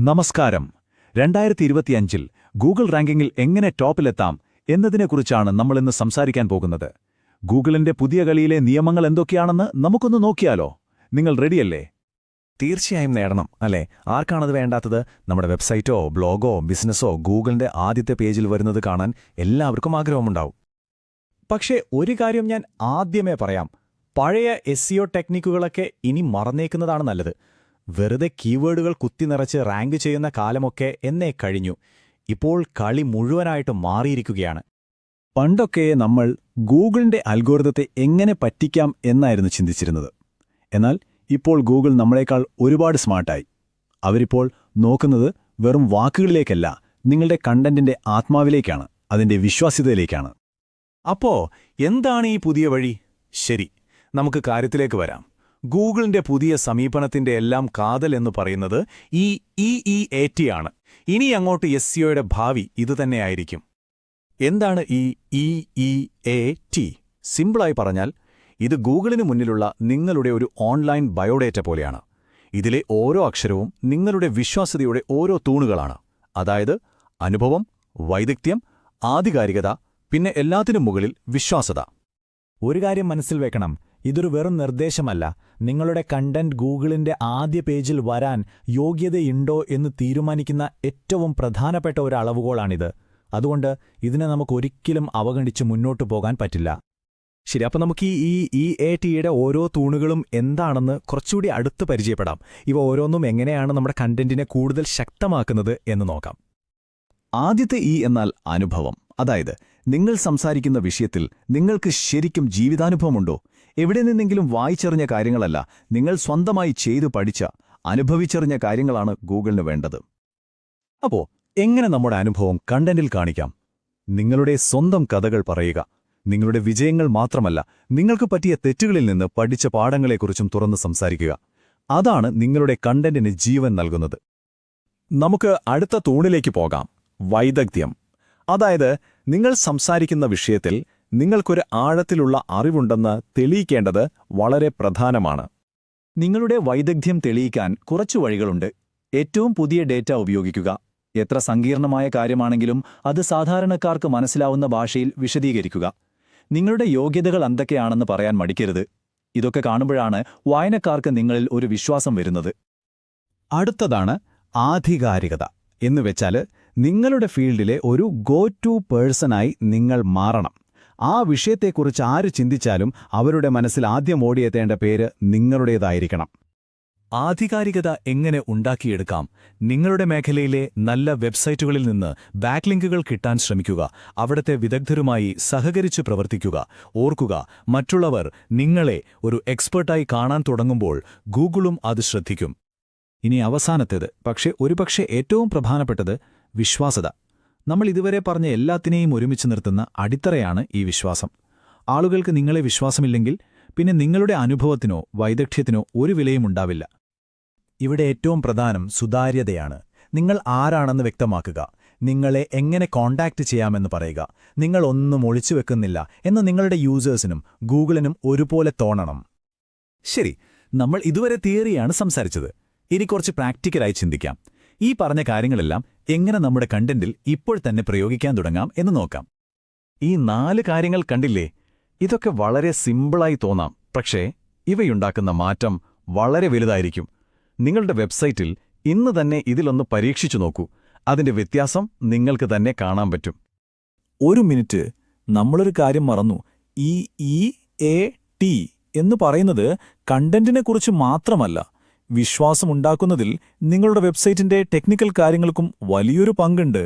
നമസ്കാരം. രണ്ടായിരത്തി ഇരുപത്തിയഞ്ചിൽ ഗൂഗിൾ റാങ്കിങ്ങിൽ എങ്ങനെ ടോപ്പിലെത്താം എന്നതിനെക്കുറിച്ചാണ് നമ്മളിന്ന് സംസാരിക്കാൻ പോകുന്നത്. ഗൂഗിളിന്റെ പുതിയ കളിയിലെ നിയമങ്ങൾ എന്തൊക്കെയാണെന്ന് നമുക്കൊന്ന് നോക്കിയാലോ? നിങ്ങൾ റെഡിയല്ലേ? തീർച്ചയായും നേടണം അല്ലേ? ആർക്കാണത് വേണ്ടാത്തത്? നമ്മുടെ വെബ്സൈറ്റോ ബ്ലോഗോ ബിസിനസ്സോ ഗൂഗിളിന്റെ ആദ്യത്തെ പേജിൽ വരുന്നത് കാണാൻ എല്ലാവർക്കും ആഗ്രഹമുണ്ടാവും. പക്ഷേ ഒരു കാര്യം ഞാൻ ആദ്യമേ പറയാം. പഴയ എസ് ടെക്നിക്കുകളൊക്കെ ഇനി മറന്നേക്കുന്നതാണ് നല്ലത്. വെറുതെ കീവേഡുകൾ കുത്തിനിറച്ച് റാങ്ക് ചെയ്യുന്ന കാലമൊക്കെ എന്നേ കഴിഞ്ഞു. ഇപ്പോൾ കളി മുഴുവനായിട്ട് മാറിയിരിക്കുകയാണ്. പണ്ടൊക്കെ നമ്മൾ ഗൂഗിളിന്റെ അൽഗോരിതത്തെ എങ്ങനെ പറ്റിക്കാം എന്നായിരുന്നു ചിന്തിച്ചിരുന്നത്. എന്നാൽ ഇപ്പോൾ ഗൂഗിൾ നമ്മളെക്കാൾ ഒരുപാട് സ്മാർട്ടായി. അവരിപ്പോൾ നോക്കുന്നത് വെറും വാക്കുകളിലേക്കല്ല നിങ്ങളുടെ കണ്ടന്റിന്റെ ആത്മാവിലേക്കാണ് അതിന്റെ വിശ്വാസ്യതയിലേക്കാണ്. അപ്പോ എന്താണ് ഈ പുതിയ വഴി? ശരി നമുക്ക് കാര്യത്തിലേക്ക് വരാം. ഗൂഗിളിന്റെ പുതിയ സമീപനത്തിന്റെ എല്ലാം കാതൽ എന്ന് പറയുന്നത് ഈ ഇ ഇ എ ടി ആണ്. ഇനി അങ്ങോട്ട് എസ് സിഒയുടെ ഭാവി ഇതുതന്നെയായിരിക്കും എന്താണ് ഈ ഇ ഇ എ ടി സിമ്പിളായി പറഞ്ഞാൽ ഇത് ഗൂഗിളിന് മുന്നിലുള്ള നിങ്ങളുടെ ഒരു ഓൺലൈൻ ബയോഡേറ്റ പോലെയാണ്. ഇതിലെ ഓരോ അക്ഷരവും നിങ്ങളുടെ വിശ്വാസ്യതയുടെ ഓരോ തൂണുകളാണ്. അതായത് അനുഭവം വൈദഗ്ധ്യം ആധികാരികത പിന്നെ എല്ലാത്തിനും മുകളിൽ വിശ്വാസത ഒരു കാര്യം മനസ്സിൽ വെക്കണം. ഇതൊരു വെറും നിർദ്ദേശമല്ല. നിങ്ങളുടെ കണ്ടന്റ് ഗൂഗിളിന്റെ ആദ്യ പേജിൽ വരാൻ യോഗ്യതയുണ്ടോ എന്ന് തീരുമാനിക്കുന്ന ഏറ്റവും പ്രധാനപ്പെട്ട ഒരു അളവുകോളാണിത്. അതുകൊണ്ട് ഇതിനെ നമുക്കൊരിക്കലും അവഗണിച്ച് മുന്നോട്ടു പോകാൻ പറ്റില്ല. ശരി അപ്പോൾ നമുക്ക് ഈ ഇ എ ടിയുടെ ഓരോ തൂണുകളും എന്താണെന്ന് കുറച്ചുകൂടി അടുത്ത് പരിചയപ്പെടാം. ഇവ ഓരോന്നും എങ്ങനെയാണ് നമ്മുടെ കണ്ടന്റിനെ കൂടുതൽ ശക്തമാക്കുന്നത് എന്ന് നോക്കാം. ആദ്യത്തെ ഇ എന്നാൽ അനുഭവം. അതായത് നിങ്ങൾ സംസാരിക്കുന്ന വിഷയത്തിൽ നിങ്ങൾക്ക് ശരിക്കും ജീവിതാനുഭവമുണ്ടോ? എവിടെ നിന്നെങ്കിലും വായിച്ചെറിഞ്ഞ കാര്യങ്ങളല്ല. നിങ്ങൾ സ്വന്തമായി ചെയ്തു പഠിച്ച അനുഭവിച്ചെറിഞ്ഞ കാര്യങ്ങളാണ് ഗൂഗിളിന് വേണ്ടത്. അപ്പോ എങ്ങനെ നമ്മുടെ അനുഭവം കണ്ടന്റിൽ കാണിക്കാം? നിങ്ങളുടെ സ്വന്തം കഥകൾ പറയുക. നിങ്ങളുടെ വിജയങ്ങൾ മാത്രമല്ല നിങ്ങൾക്ക് പറ്റിയ തെറ്റുകളിൽ നിന്ന് പഠിച്ച പാഠങ്ങളെക്കുറിച്ചും തുറന്ന് സംസാരിക്കുക. അതാണ് നിങ്ങളുടെ കണ്ടന്റിന് ജീവൻ നൽകുന്നത്. നമുക്ക് അടുത്ത തൂണിലേക്ക് പോകാം. വൈദഗ്ധ്യം. അതായത് നിങ്ങൾ സംസാരിക്കുന്ന വിഷയത്തിൽ നിങ്ങൾക്കൊരു ആഴത്തിലുള്ള അറിവുണ്ടെന്ന് തെളിയിക്കേണ്ടത് വളരെ പ്രധാനമാണ്. നിങ്ങളുടെ വൈദഗ്ധ്യം തെളിയിക്കാൻ കുറച്ചു വഴികളുണ്ട്. ഏറ്റവും പുതിയ ഡേറ്റ ഉപയോഗിക്കുക. എത്ര സങ്കീർണമായ കാര്യമാണെങ്കിലും അത് സാധാരണക്കാർക്ക് മനസ്സിലാവുന്ന ഭാഷയിൽ വിശദീകരിക്കുക. നിങ്ങളുടെ യോഗ്യതകൾ എന്തൊക്കെയാണെന്ന് പറയാൻ മടിക്കരുത്. ഇതൊക്കെ കാണുമ്പോഴാണ് വായനക്കാർക്ക് നിങ്ങളിൽ ഒരു വിശ്വാസം വരുന്നത്. അടുത്തതാണ് ആധികാരികത എന്നുവെച്ചാൽ നിങ്ങളുടെ ഫീൽഡിലെ ഒരു ഗോ ടു പേഴ്സണായി നിങ്ങൾ മാറണം. ആ വിഷയത്തെക്കുറിച്ച് ആര് ചിന്തിച്ചാലും അവരുടെ മനസ്സിൽ ആദ്യം ഓടിയെത്തേണ്ട പേര് നിങ്ങളുടേതായിരിക്കണം. ആധികാരികത എങ്ങനെ ഉണ്ടാക്കിയെടുക്കാം? നിങ്ങളുടെ മേഖലയിലെ നല്ല വെബ്സൈറ്റുകളിൽ നിന്ന് ബാക്ക്ലിങ്കുകൾ കിട്ടാൻ ശ്രമിക്കുക അവിടത്തെ വിദഗ്ധരുമായി സഹകരിച്ച് പ്രവർത്തിക്കുക ഓർക്കുക മറ്റുള്ളവർ നിങ്ങളെ ഒരു എക്സ്പേർട്ടായി കാണാൻ തുടങ്ങുമ്പോൾ ഗൂഗിളും അത് ശ്രദ്ധിക്കും. ഇനി അവസാനത്തേത് പക്ഷേ ഒരുപക്ഷെ ഏറ്റവും പ്രധാനപ്പെട്ടത് വിശ്വാസത നമ്മൾ ഇതുവരെ പറഞ്ഞ എല്ലാത്തിനെയും ഒരുമിച്ച് നിർത്തുന്ന അടിത്തറയാണ് ഈ വിശ്വാസം. ആളുകൾക്ക് നിങ്ങളെ വിശ്വാസമില്ലെങ്കിൽ പിന്നെ നിങ്ങളുടെ അനുഭവത്തിനോ വൈദഗ്ധ്യത്തിനോ ഒരു വിലയും ഉണ്ടാവില്ല. ഇവിടെ ഏറ്റവും പ്രധാനം സുതാര്യതയാണ്. നിങ്ങൾ ആരാണെന്ന് വ്യക്തമാക്കുക. നിങ്ങളെ എങ്ങനെ കോണ്ടാക്ട് ചെയ്യാമെന്ന് പറയുക. നിങ്ങൾ ഒന്നും ഒളിച്ചു വെക്കുന്നില്ല എന്ന് നിങ്ങളുടെ യൂസേഴ്സിനും ഗൂഗിളിനും ഒരുപോലെ തോന്നണം. ശരി നമ്മൾ ഇതുവരെ തിയറിയാണ് സംസാരിച്ചത്. ഇനി കുറച്ച് പ്രാക്ടിക്കലായി ചിന്തിക്കാം. ഈ പറഞ്ഞ കാര്യങ്ങളെല്ലാം എങ്ങനെ നമ്മുടെ കണ്ടന്റിൽ ഇപ്പോൾ തന്നെ പ്രയോഗിക്കാൻ തുടങ്ങാം എന്ന് നോക്കാം. ഈ നാല് കാര്യങ്ങൾ കണ്ടില്ലേ? ഇതൊക്കെ വളരെ സിമ്പിളായി തോന്നാം. പക്ഷേ ഇവയുണ്ടാക്കുന്ന മാറ്റം വളരെ വലുതായിരിക്കും. നിങ്ങളുടെ വെബ്സൈറ്റിൽ ഇന്ന് തന്നെ ഇതിലൊന്ന് പരീക്ഷിച്ചു നോക്കൂ. അതിന്റെ വ്യത്യാസം നിങ്ങൾക്ക് തന്നെ കാണാൻ പറ്റും. ഒരു മിനിറ്റ്. നമ്മളൊരു കാര്യം മറന്നു. ഈ ഇ എ ടി എന്ന് പറയുന്നത് കണ്ടന്റിനെക്കുറിച്ച് മാത്രമല്ല. വിശ്വാസമുണ്ടാക്കുന്നതിൽ നിങ്ങളുടെ വെബ്സൈറ്റിന്റെ ടെക്നിക്കൽ കാര്യങ്ങൾക്കും വലിയൊരു പങ്കുണ്ട്.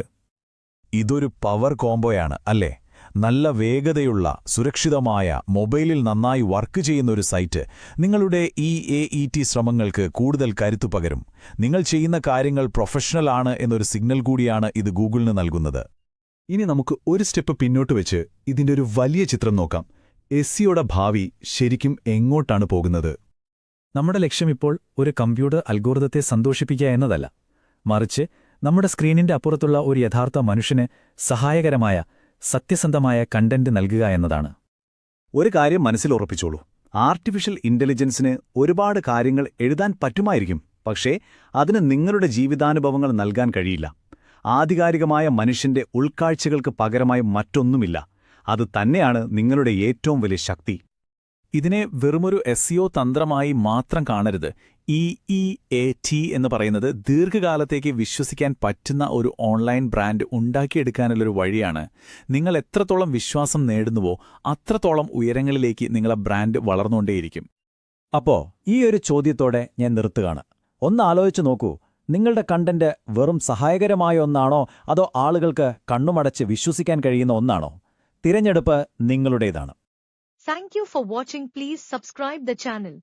ഇതൊരു പവർ കോംബോയാണ് അല്ലേ? നല്ല വേഗതയുള്ള സുരക്ഷിതമായ മൊബൈലിൽ നന്നായി വർക്ക് ചെയ്യുന്ന ഒരു സൈറ്റ്. നിങ്ങളുടെ ഈ എ ഇ ടി ശ്രമങ്ങൾക്ക് കൂടുതൽ കരുത്തു പകരും. നിങ്ങൾ ചെയ്യുന്ന കാര്യങ്ങൾ പ്രൊഫഷണൽ ആണ് എന്നൊരു സിഗ്നൽ കൂടിയാണ് ഇത് ഗൂഗിളിന് നൽകുന്നത്. ഇനി നമുക്ക് ഒരു സ്റ്റെപ്പ് പിന്നോട്ട് വെച്ച് ഇതിന്റെ ഒരു വലിയ ചിത്രം നോക്കാം. എസ്സിയുടെ ഭാവി ശരിക്കും എങ്ങോട്ടാണ് പോകുന്നത്? നമ്മുടെ ലക്ഷ്യം ഇപ്പോൾ ഒരു കമ്പ്യൂട്ടർ അൽഗോറിതത്തെ സന്തോഷിപ്പിക്കുക എന്നതല്ല. മറിച്ച് നമ്മുടെ സ്ക്രീനിന്റെ അപ്പുറത്തുള്ള ഒരു യഥാർത്ഥ മനുഷ്യന് സഹായകരമായ സത്യസന്ധമായ കണ്ടന്റ് നൽകുക എന്നതാണ്. ഒരു കാര്യം മനസ്സിലുറപ്പിച്ചോളൂ ആർട്ടിഫിഷ്യൽ ഇന്റലിജൻസിന് ഒരുപാട് കാര്യങ്ങൾ എഴുതാൻ പറ്റുമായിരിക്കും പക്ഷേ അതിന് നിങ്ങളുടെ ജീവിതാനുഭവങ്ങൾ നൽകാൻ കഴിയില്ല. ആധികാരികമായ മനുഷ്യന്റെ ഉൾക്കാഴ്ചകൾക്ക് പകരമായി മറ്റൊന്നുമില്ല. അത് തന്നെയാണ് നിങ്ങളുടെ ഏറ്റവും വലിയ ശക്തി. ഇതിനെ വെറുമൊരു എസ് തന്ത്രമായി മാത്രം കാണരുത്. ഇ ഇ എ ടി എന്ന് പറയുന്നത് ദീർഘകാലത്തേക്ക് വിശ്വസിക്കാൻ പറ്റുന്ന ഒരു ഓൺലൈൻ ബ്രാൻഡ് ഉണ്ടാക്കിയെടുക്കാനുള്ളൊരു വഴിയാണ്. നിങ്ങൾ എത്രത്തോളം വിശ്വാസം നേടുന്നുവോ അത്രത്തോളം ഉയരങ്ങളിലേക്ക് നിങ്ങളെ ബ്രാൻഡ് വളർന്നുകൊണ്ടേയിരിക്കും. അപ്പോ ഈ ഒരു ചോദ്യത്തോടെ ഞാൻ നിർത്തുകയാണ്. ഒന്ന് ആലോചിച്ചു നോക്കൂ. നിങ്ങളുടെ കണ്ടന്റ് വെറും സഹായകരമായ ഒന്നാണോ? അതോ ആളുകൾക്ക് കണ്ണുമടച്ച് വിശ്വസിക്കാൻ കഴിയുന്ന ഒന്നാണോ? തിരഞ്ഞെടുപ്പ് നിങ്ങളുടേതാണ്. Thank you for watching. Please subscribe the channel.